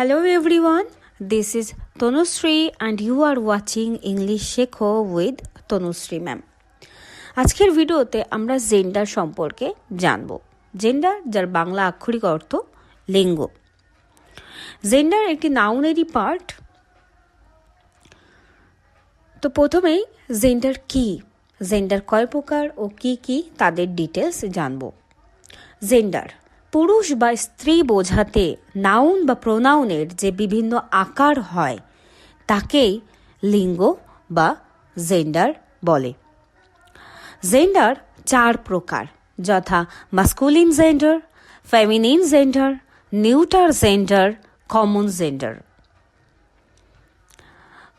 Hello everyone, this is Tanushree and you are watching English Shekho with Tanushree ma'am আজকের ভিডিওতে আমরা gender সম্পর্কে জানব। জেন্ডার যার বাংলা আক্ষরিক অর্থ লিঙ্গ। জেন্ডার একটি নাউনেরই পার্ট তো প্রথমেই জেন্ডার কি? জেন্ডার কয় প্রকার ও কি কি? তাদের ডিটেলস জানব। জেন্ডার পুরুষ বা স্ত্রী বোঝাতে নাউন বা প্রোনাউনের যে বিভিন্ন আকার হয়, তাকেই লিঙ্গ বা জেন্ডার বলে। জেন্ডার চার প্রকার, যথা masculine gender feminine gender neuter gender common gender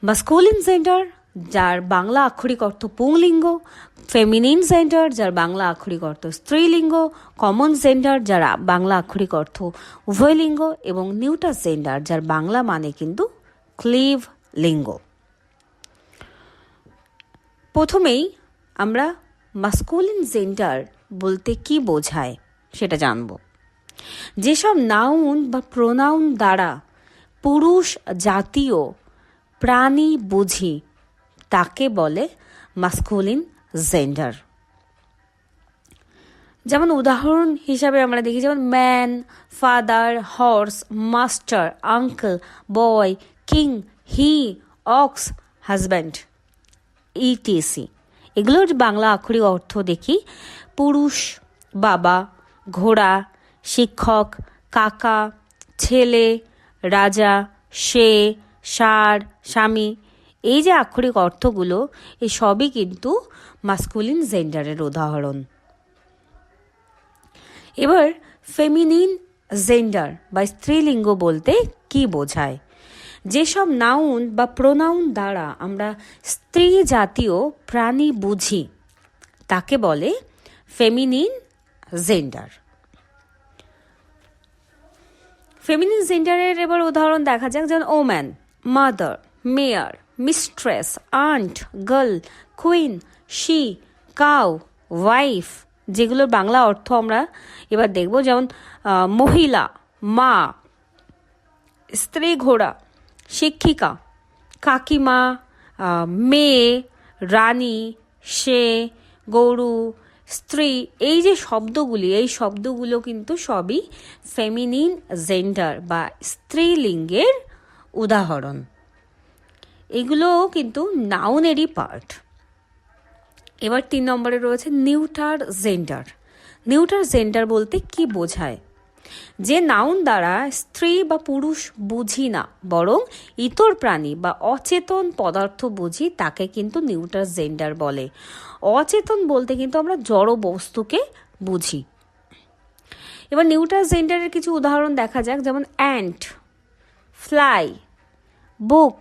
masculine gender যার বাংলা আক্ষরিক অর্থ পুংলিঙ্গ ফেমিনিন জেন্ডার যার বাংলা আক্ষরিক অর্থ স্ত্রীলিঙ্গ কমন জেন্ডার যার বাংলা আক্ষরিক অর্থ উভয়লিঙ্গ এবং নিউটার জেন্ডার যার বাংলা মানে কিন্তু ক্লিভ লিঙ্গ প্রথমেই আমরা মাস্কুলিন জেন্ডার বলতে কি বোঝায় সেটা জানব। যেসব নাউন বা প্রোনাউন দ্বারা পুরুষ জাতীয় প্রাণী বুঝি তাকে বলে মাস্কুলিন জেন্ডার যেমন উদাহরণ হিসাবে আমরা দেখি, যেমন man father horse master uncle boy king he ox husband etc এগুলোর বাংলা আক্ষরিক অর্থ দেখি, পুরুষ, বাবা, ঘোড়া, শিক্ষক, কাকা, ছেলে, রাজা, সে সার স্বামী এই যে আক্ষরিক অর্থগুলো এই সবই কিন্তু মাস্কুলিন জেন্ডারের উদাহরণ। এবার ফেমিনিন জেন্ডার বা স্ত্রীলিঙ্গ বলতে কি বোঝায়? যেসব নাউন বা প্রোনাউন দ্বারা আমরা স্ত্রী জাতীয় প্রাণী বুঝি, তাকে বলে ফেমিনিন জেন্ডার ফেমিনিন জেন্ডারের এবার উদাহরণ দেখা যাক, যেমন woman mother mare mistress aunt girl queen she cow wife যেগুলোর বাংলা অর্থ আমরা এবার দেখব, যেমন মহিলা, মা, স্ত্রী ঘোড়া, শিক্ষিকা, কাকিমা মেয়ে, রানী, সে, গরু, স্ত্রী, এই যে শব্দগুলি, এই শব্দগুলো কিন্তু সবই ফেমিনিন জেন্ডার বা স্ত্রীলিঙ্গের উদাহরণ। এগুলোও কিন্তু নাউনেরই পার্ট এবার তিন নম্বরে রয়েছে নিউটার জেন্ডার। নিউটার জেন্ডার বলতে কি বোঝায়? যে নাউন দ্বারা স্ত্রী বা পুরুষ বুঝি না, বরং ইতর প্রাণী বা অচেতন পদার্থ বুঝি, তাকে কিন্তু নিউটার জেন্ডার বলে। অচেতন বলতে কিন্তু আমরা জড় বস্তুকে বুঝি। এবার নিউটার জেন্ডারের কিছু উদাহরণ দেখা যাক, যেমন ant fly book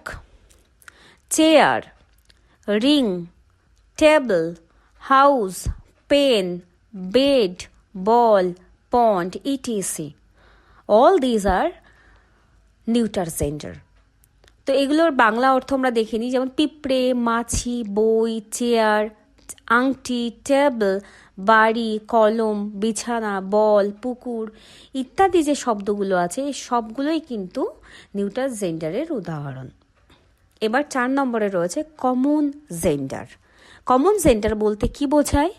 chair ring table house pen bed ball pond, etc. All these are neuter gender. তো এগুলোর বাংলা অর্থ আমরা দেখে নিই যেমন পিঁপড়ে মাছি বই চেয়ার আংটি টেবল বাড়ি কলম বিছানা বল পুকুর ইত্যাদি যে শব্দগুলো আছে এই সবগুলোই কিন্তু নিউটার জেন্ডারের উদাহরণ এবার চার নম্বরে রয়েছে কমন জেন্ডার কমন জেন্ডার বলতে কি বোঝায়?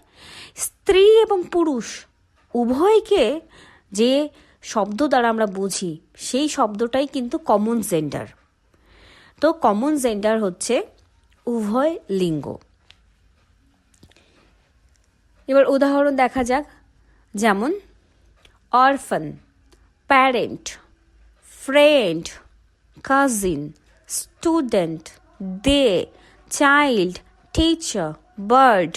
স্ত্রী এবং পুরুষ উভয়কে যে শব্দ দ্বারা আমরা বুঝি, সেই শব্দটাই কিন্তু কমন জেন্ডার তো কমন জেন্ডার হচ্ছে উভয় লিঙ্গ। এবার উদাহরণ দেখা যাক। যেমন orphan parent friend cousin student they child teacher bird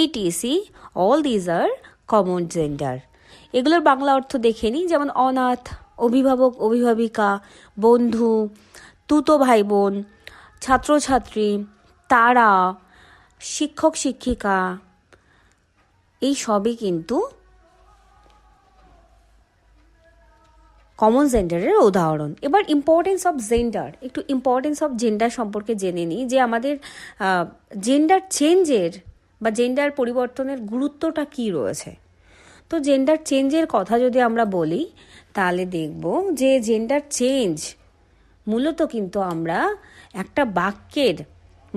etc all these are common gender এগুলোর বাংলা অর্থ দেখে নিই, যেমন অনাথ, অভিভাবক, অভিভাবিকা, বন্ধু, তুতো ভাই বোন ছাত্রছাত্রী, তারা, শিক্ষক, শিক্ষিকা, এই সবই কিন্তু কমন জেন্ডারের উদাহরণ। এবার ইম্পর্টেন্স অফ জেন্ডার একটু ইম্পর্টেন্স অফ জেন্ডার সম্পর্কে জেনে নিই যে আমাদের জেন্ডার চেঞ্জের বা জেন্ডার পরিবর্তনের গুরুত্বটা কী রয়েছে। তো জেন্ডার চেঞ্জের কথা যদি আমরা বলি, তাহলে দেখব যে জেন্ডার চেঞ্জ মূলত কিন্তু আমরা একটা বাক্যের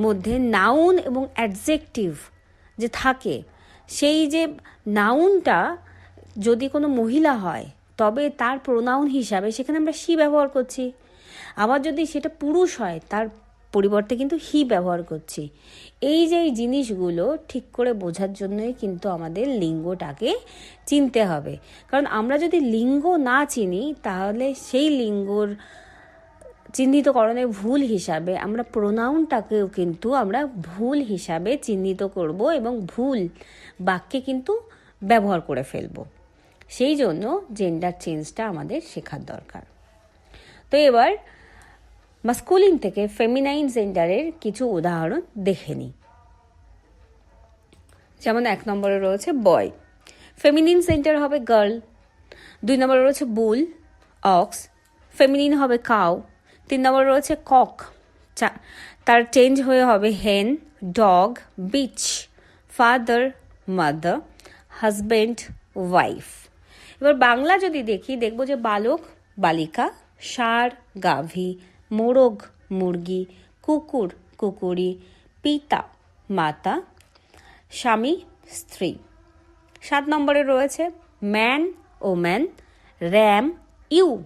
মধ্যে নাউন এবং অ্যাডজেক্টিভ যে থাকে, সেই যে নাউনটা যদি কোনো মহিলা হয় তবে তার প্রোনাউন হিসাবে সেখানে আমরা সি ব্যবহার করছি। আবার যদি সেটা পুরুষ হয়, তার পরিবর্তে কিন্তু হি ব্যবহার করছি। এই যে এই জিনিসগুলো ঠিক করে বোঝার জন্যই কিন্তু আমাদের লিঙ্গটাকে চিনতে হবে। কারণ আমরা যদি লিঙ্গ না চিনি, তাহলে সেই লিঙ্গর চিহ্নিতকরণের ভুল হিসাবে আমরা প্রোনাউনটাকেও কিন্তু আমরা ভুল হিসাবে চিহ্নিত করব এবং ভুল বাক্যে কিন্তু ব্যবহার করে ফেলব। সেই জন্য জেন্ডার চেঞ্জটা আমাদের শেখার দরকার। তো এবার মাস্কুলিন থেকে ফেমিনাইন জেন্ডারের কিছু উদাহরণ দেখে নিই। যেমন এক নম্বরে রয়েছে বয় ফেমিনিন সেন্টার হবে গার্ল দুই নম্বরে রয়েছে বুল অক্স ফেমিনিন হবে কাউ তিন নম্বরে রয়েছে কক তার চেঞ্জ হয়ে হবে hen dog bitch father mother husband wife এবার বাংলা যদি দেখি, দেখব যে বালক, বালিকা, ষাঁড়, গাভী, মোরগ, মুরগি, কুকুর, কুকুরি, পিতা, মাতা, স্বামী, স্ত্রী। সাত নম্বরে রয়েছে man, woman, ram, ewe,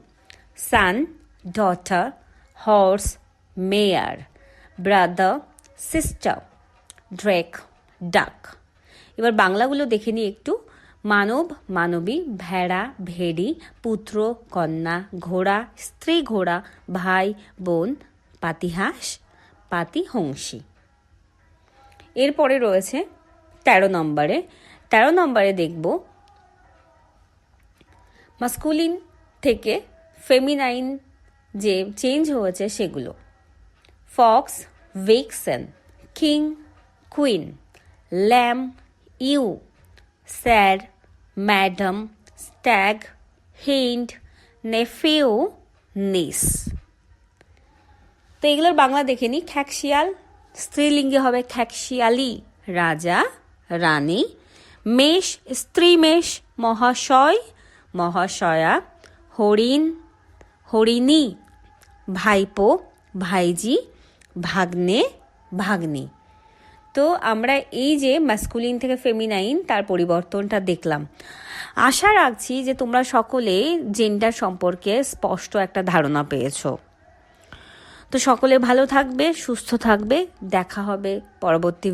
son, daughter, horse, mare, brother, sister, drake, duck. এবার বাংলাগুলো দেখে নিই একটু। মানব, মানবী, ভেড়া, ভেড়ি, পুত্র, কন্যা, ঘোড়া, স্ত্রী ঘোড়া, ভাই, বোন, পাতিহাঁস, পাতিহংসী। এরপরে রয়েছে তেরো নম্বরে। তেরো নম্বরে দেখব মাস্কুলিন থেকে ফেমিনাইন যে চেঞ্জ হয়েছে সেগুলো। Fox, vixen, king, queen, lamb, ewe sir madam stag hind nephew niece তো এগুলোর বাংলা দেখে নিই খ্যাকশিয়াল, স্ত্রীলিঙ্গে হবে খ্যাকশিয়ালি, রাজা, রানী, মেষ স্ত্রী মেষ মহাশয়, মহাশয়া, হরিণ, হরিণী, ভাইপো, ভাইজি, ভাগ্নে, ভাগ্নি। তো আমরা এই যে মাস্কুলিন থেকে ফেমিনাইন তার পরিবর্তনটা দেখলাম। আশা রাখছি যে তোমরা সকলে জেন্ডার সম্পর্কে স্পষ্ট একটা ধারণা পেয়েছ। তো সকলে ভালো থাকবে, সুস্থ থাকবে, দেখা হবে পরবর্তী